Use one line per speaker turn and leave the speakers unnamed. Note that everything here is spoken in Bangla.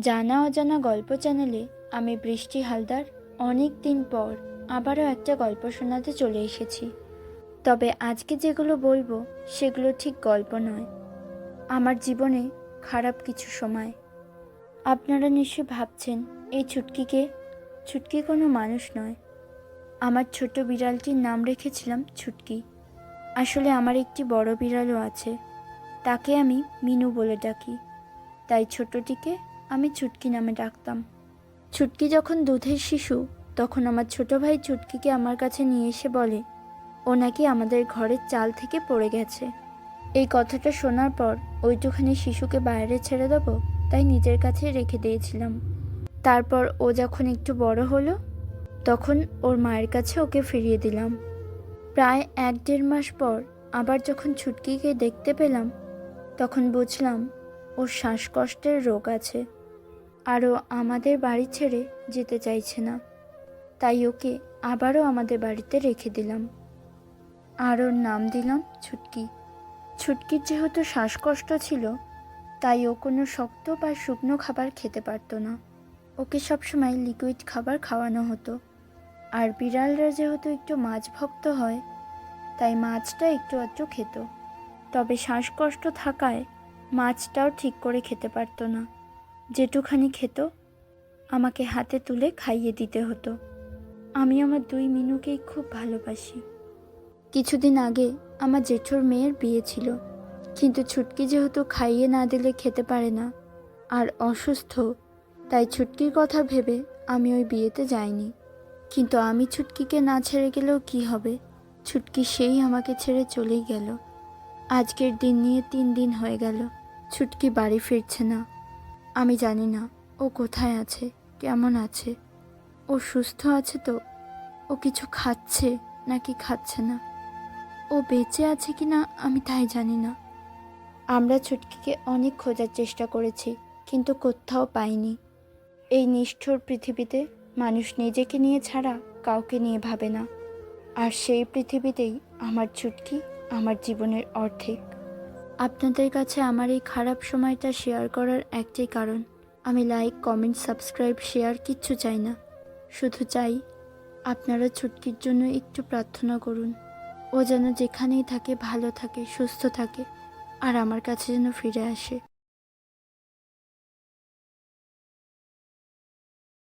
জানা অজানা গল্প চ্যানেলে আমি বৃষ্টি হালদার অনেক দিন পর আবারও একটা গল্প শোনাতে চলে এসেছি। তবে আজকে যেগুলো বলব, সেগুলো ঠিক গল্প নয়। আমার জীবনে খারাপ কিছু সময়। আপনারা নিশ্চয় ভাবছেন, এই ছুটকিকে, ছুটকি কোনো মানুষ নয়। আমার ছোট বিড়ালটির নাম রেখেছিলাম ছুটকি। আসলে আমার একটি বড় বিড়ালও আছে। তাকে আমি মিনু বলে ডাকি। তাই ছোটটিকে আমি ছুটকি নামে ডাকতাম। ছুটকি যখন দুধের শিশু, তখন আমার ছোট ভাই ছুটকিকে আমার কাছে নিয়ে এসে বলে, ও নাকি আমাদের ঘরের চাল থেকে পড়ে গেছে। এই কথাটা শোনার পর ওইটুখানি শিশুকে বাইরে ছেড়ে দেবো, তাই নিজের কাছে রেখে দিয়েছিলাম। তারপর ও যখন একটু বড় হলো, তখন ওর মায়ের কাছে ওকে ফিরিয়ে দিলাম। প্রায় এক দেড় মাস পর আবার যখন ছুটকিকে দেখতে পেলাম, তখন বুঝলাম ওর শ্বাসকষ্টের রোগ আছে। আর ও আমাদের বাড়ি ছেড়ে যেতে চাইছে না। তাই ওকে আবারও আমাদের বাড়িতে রেখে দিলাম। আর ওর নাম দিলাম ছুটকি। ছুটকির যেহেতু শ্বাসকষ্ট ছিল, তাই ও কোনো শক্ত বা শুকনো খাবার খেতে পারতো না। ওকে সবসময় লিকুইড খাবার খাওয়ানো হতো। আর বিড়ালরা যেহেতু একটু মাছ ভক্ত হয়, তাই মাছটা একটু আধটু খেত। তবে শ্বাসকষ্ট থাকায় মাছটাও ঠিক করে খেতে পারতো না। যেটুখানি খেত, আমাকে হাতে তুলে খাইয়ে দিতে হতো। আমি আমার দুই মিনুকেই খুব ভালোবাসি। কিছুদিন আগে আমার জেঠুর মেয়ের বিয়ে ছিল, কিন্তু ছুটকি যেহেতু খাইয়ে না দিলে খেতে পারে না, আর অসুস্থ, তাই ছুটকির কথা ভেবে আমি ওই বিয়েতে যাইনি। কিন্তু আমি ছুটকিকে না ছেড়ে গেলেও কি হবে? ছুটকি সেই আমাকে ছেড়ে চলেই গেল। আজকের দিন নিয়ে তিন দিন হয়ে গেল। ছুটকি বাড়ি ফিরছে না। আমি জানি না ও কোথায় আছে, কেমন আছে। ও সুস্থ আছে তো? ও কিছু খাচ্ছে নাকি খাচ্ছে না? ও বেঁচে আছে কি না আমি তাই জানি না। আমরা ছুটকিকে অনেক খোঁজার চেষ্টা করেছি, কিন্তু কোথাও পাইনি। এই নিষ্ঠুর পৃথিবীতে মানুষ নিজেকে নিয়ে ছাড়া কাউকে নিয়ে ভাবে না। আর সেই পৃথিবীতেই আমার ছুটকি আমার জীবনের অর্ধেক। আপনাদের কাছে আমার এই খারাপ সময়টা শেয়ার করার একটাই কারণ। আমি লাইক, কমেন্ট, সাবস্ক্রাইব, শেয়ার কিচ্ছু চাই না। শুধু চাই, আপনারা ছুটকির জন্য একটু প্রার্থনা করুন। ও যেন যেখানেই থাকে, ভালো থাকে, সুস্থ থাকে, আর আমার কাছে যেন ফিরে আসে।